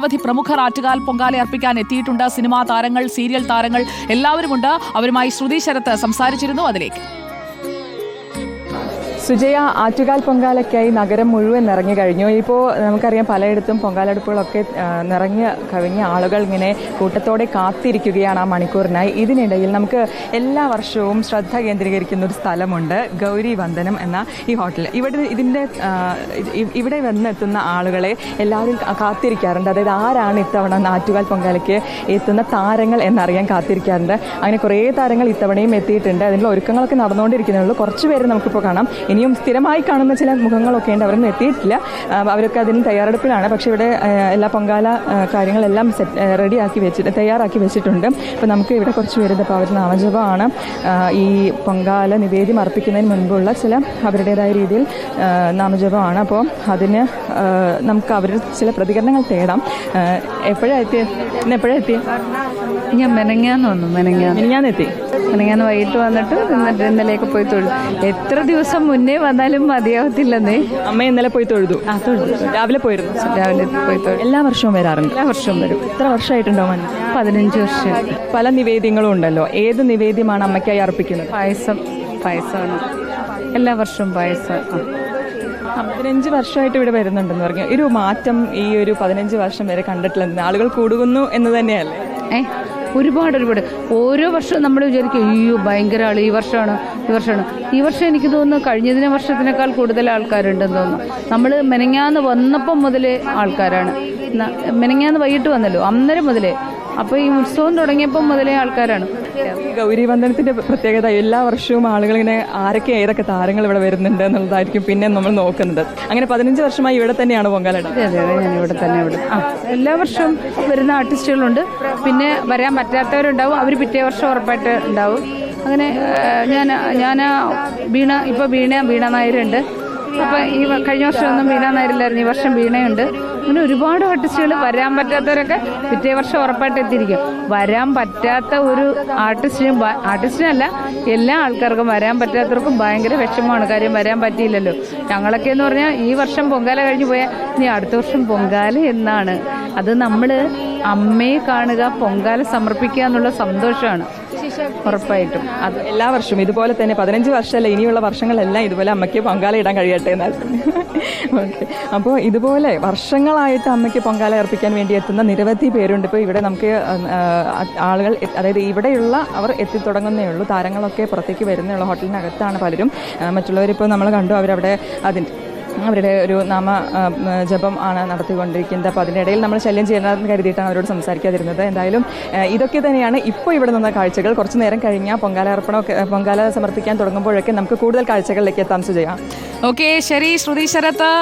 നിരവധി പ്രമുഖർ ആറ്റുകാൽ പൊങ്കാല അർപ്പിക്കാൻ എത്തിയിട്ടുണ്ട്. സിനിമാ താരങ്ങൾ സീരിയൽ താരങ്ങൾ എല്ലാവരുമുണ്ട്. അവരുമായി ശ്രുതി ശരത്ത് സംസാരിച്ചിരുന്നു. അതിലേക്ക്. സുജയ ആറ്റുകാൽ പൊങ്കാലയ്ക്കായി നഗരം മുഴുവൻ നിറഞ്ഞു കഴിഞ്ഞു. ഇപ്പോൾ നമുക്കറിയാം പലയിടത്തും പൊങ്കാലടുപ്പുകളൊക്കെ നിറഞ്ഞ് കവിഞ്ഞ ആളുകൾ ഇങ്ങനെ കൂട്ടത്തോടെ കാത്തിരിക്കുകയാണ് ആ മണിക്കൂറിനായി. ഇതിനിടയിൽ നമുക്ക് എല്ലാ വർഷവും ശ്രദ്ധ കേന്ദ്രീകരിക്കുന്ന ഒരു സ്ഥലമുണ്ട് ഗൗരി വന്ദനം എന്ന ഈ ഹോട്ടൽ. ഇവിടെ ഇതിന്റെ ഇവിടെ വന്നെത്തുന്ന ആളുകളെ എല്ലാവരും കാത്തിരിക്കാറുണ്ട്. അതായത് ആരാണ് ഇത്തവണ ആറ്റുകാൽ പൊങ്കാലയ്ക്ക് എത്തുന്ന താരങ്ങൾ എന്നറിയാൻ കാത്തിരിക്കാറുണ്ട്. അങ്ങനെ കുറേ താരങ്ങൾ ഇത്തവണയും എത്തിയിട്ടുണ്ട്. അതിനുള്ള ഒരുക്കങ്ങളൊക്കെ നടന്നുകൊണ്ടിരിക്കുന്നുള്ളൂ. കുറച്ച് പേര് നമുക്കിപ്പോൾ കാണാം. ഇനിയും സ്ഥിരമായി കാണുന്ന ചില മുഖങ്ങളൊക്കെ ഉണ്ട്. അവരൊന്നും എത്തിയിട്ടില്ല. അവരൊക്കെ അതിന് തയ്യാറെടുപ്പിലാണ്. പക്ഷേ ഇവിടെ എല്ലാ പൊങ്കാല കാര്യങ്ങളെല്ലാം സെറ്റ് റെഡിയാക്കി വെച്ചിട്ട് തയ്യാറാക്കി വെച്ചിട്ടുണ്ട്. അപ്പോൾ നമുക്ക് ഇവിടെ കുറച്ച് പേരുടെ അപ്പോൾ അവർ നാമജപമാണ്. ഈ പൊങ്കാല നിവേദ്യം അർപ്പിക്കുന്നതിന് മുൻപുള്ള ചില അവരുടേതായ രീതിയിൽ നാമജപമാണ്. അപ്പോൾ അതിന് നമുക്ക് അവരുടെ ചില പ്രതികരണങ്ങൾ തേടാം. എപ്പോഴാണ് എത്തിയത് എപ്പോഴാണ് എത്തിയത് ഞാൻ മെനങ്ങാന്ന് വന്നു മെനങ്ങാന്ന്. ഞാൻ മെനങ്ങാന്ന് വൈകിട്ട് വന്നിട്ട് എന്നിട്ട് ഇന്നലെയൊക്കെ പോയി തൊഴുതു. എത്ര ദിവസം മുന്നേ വന്നാലും മതിയാവത്തില്ലെന്നേ. അമ്മ ഇന്നലെ പോയി തൊഴുതു. ആ തൊഴുതു. രാവിലെ പോയിരുന്നു. രാവിലെ പോയി തൊഴുതു. എല്ലാ വർഷവും വരാറുണ്ട്. എല്ലാ വർഷവും വരും. എത്ര വർഷമായിട്ടുണ്ടോ മന പതിനഞ്ച് വർഷം. പല നിവേദ്യങ്ങളും ഉണ്ടല്ലോ. ഏത് നിവേദ്യമാണ് അമ്മയ്ക്കായി അർപ്പിക്കുന്നത്? പായസം. പായസമാണ്. എല്ലാ വർഷവും പായസം. പതിനഞ്ച് വർഷമായിട്ട് ഇവിടെ വരുന്നുണ്ടെന്ന് പറഞ്ഞു. ഒരു മാറ്റം ഈ ഒരു പതിനഞ്ച് വർഷം വരെ കണ്ടിട്ടില്ല ആളുകൾ കൂടുന്നു എന്ന് തന്നെയല്ലേ? ഒരുപാട് ഒരുപാട്. ഓരോ വർഷവും നമ്മൾ വിചാരിക്കും അയ്യോ ഭയങ്കര ആൾ ഈ വർഷമാണ് ഈ വർഷമാണ്. ഈ വർഷം എനിക്ക് തോന്നുന്നു കഴിഞ്ഞതിനെ വർഷത്തിനേക്കാൾ കൂടുതൽ ആൾക്കാരുണ്ടെന്ന് തോന്നുന്നു. നമ്മൾ മെനങ്ങാന്ന് വന്നപ്പം മുതൽ ആൾക്കാരാണ്. മെനങ്ങാന്ന് വൈകിട്ട് വന്നല്ലോ അന്നേരം മുതലേ അപ്പോൾ ഈ ഉത്സവം തുടങ്ങിയപ്പോൾ മുതലേ ആൾക്കാരാണ്. ഗൗരിവന്ദനത്തിന്റെ ഗൗരി വന്ദനത്തിന്റെ പ്രത്യേകത എല്ലാ വർഷവും ആളുകൾ ഇങ്ങനെ ആരൊക്കെ ഏതൊക്കെ താരങ്ങൾ ഇവിടെ വരുന്നുണ്ട് എന്നുള്ളതായിരിക്കും പിന്നെ നമ്മൾ നോക്കുന്നത്. അങ്ങനെ പതിനഞ്ച് വർഷമായി ഇവിടെ തന്നെയാണ് പൊങ്കാല അതെ അതെ അതെ ഞാൻ ഇവിടെ തന്നെ ഇവിടെ. ആ എല്ലാ വർഷവും വരുന്ന ആർട്ടിസ്റ്റുകളുണ്ട്. പിന്നെ വരാൻ പറ്റാത്തവരുണ്ടാവും. അവർ പിറ്റേ വർഷം ഉറപ്പായിട്ട് ഉണ്ടാവും. അങ്ങനെ ഞാൻ ഞാൻ വീണ ഇപ്പോൾ വീണ വീണ നായരുണ്ട്. അപ്പോൾ ഈ കഴിഞ്ഞ വർഷമൊന്നും വീണാൻ നേരില്ലായിരുന്നു ഈ വർഷം വീണയുണ്ട്. അങ്ങനെ ഒരുപാട് ആർട്ടിസ്റ്റുകൾ വരാൻ പറ്റാത്തവരൊക്കെ പിറ്റേ വർഷം ഉറപ്പായിട്ട് എത്തിയിരിക്കും. വരാൻ പറ്റാത്ത ഒരു ആർട്ടിസ്റ്റിനും ആർട്ടിസ്റ്റിനല്ല എല്ലാ ആൾക്കാർക്കും വരാൻ പറ്റാത്തവർക്കും ഭയങ്കര വിഷമമാണ്. കാര്യം വരാൻ പറ്റിയില്ലല്ലോ. ഞങ്ങളൊക്കെ എന്ന് പറഞ്ഞാൽ ഈ വർഷം പൊങ്കാല കഴിഞ്ഞ് പോയാൽ ഇനി അടുത്ത വർഷം പൊങ്കാല എന്നാണ്. അത് നമ്മൾ അമ്മയെ കാണുക പൊങ്കാല സമർപ്പിക്കുക എന്നുള്ള സന്തോഷമാണ്. ഉറപ്പായിട്ടും. അത് എല്ലാ വർഷവും. ഇതുപോലെ തന്നെ പതിനഞ്ച് വർഷമല്ല ഇനിയുള്ള വർഷങ്ങളെല്ലാം ഇതുപോലെ അമ്മയ്ക്ക് പൊങ്കാല ഇടാൻ കഴിയട്ടെ എന്നാൽ. ഓക്കെ അപ്പോൾ ഇതുപോലെ വർഷങ്ങളായിട്ട് അമ്മയ്ക്ക് പൊങ്കാല അർപ്പിക്കാൻ വേണ്ടി എത്തുന്ന നിരവധി പേരുണ്ട്. ഇപ്പോൾ ഇവിടെ നമുക്ക് ആളുകൾ അതായത് ഇവിടെയുള്ള അവർ എത്തിത്തുടങ്ങുന്നേ ഉള്ളൂ. താരങ്ങളൊക്കെ പുറത്തേക്ക് വരുന്നേ ഉള്ളൂ. ഹോട്ടലിനകത്താണ് പലരും. മറ്റുള്ളവരിപ്പോൾ നമ്മൾ കണ്ടു. അവരവിടെ അതിന്റെ അവരുടെ ഒരു നാമ ജപം ആണ് നടത്തിക്കൊണ്ടിരിക്കുന്നത്. അപ്പോൾ അതിനിടയിൽ നമ്മൾ ശല്യം ചെയ്യണമെന്ന് കരുതിയിട്ടാണ് അവരോട് സംസാരിക്കാതിരുന്നത്. എന്തായാലും ഇതൊക്കെ തന്നെയാണ് ഇപ്പോൾ ഇവിടെ നിന്ന കാഴ്ചകൾ. കുറച്ച് നേരം കഴിഞ്ഞാൽ പൊങ്കാല അർപ്പണമൊക്കെ പൊങ്കാല സമർപ്പിക്കാൻ തുടങ്ങുമ്പോഴൊക്കെ നമുക്ക് കൂടുതൽ കാഴ്ചകളിലേക്ക് എത്താൻ ചെയ്യാം ഓക്കെ ശരി ശ്രുതി ശരത്ത്.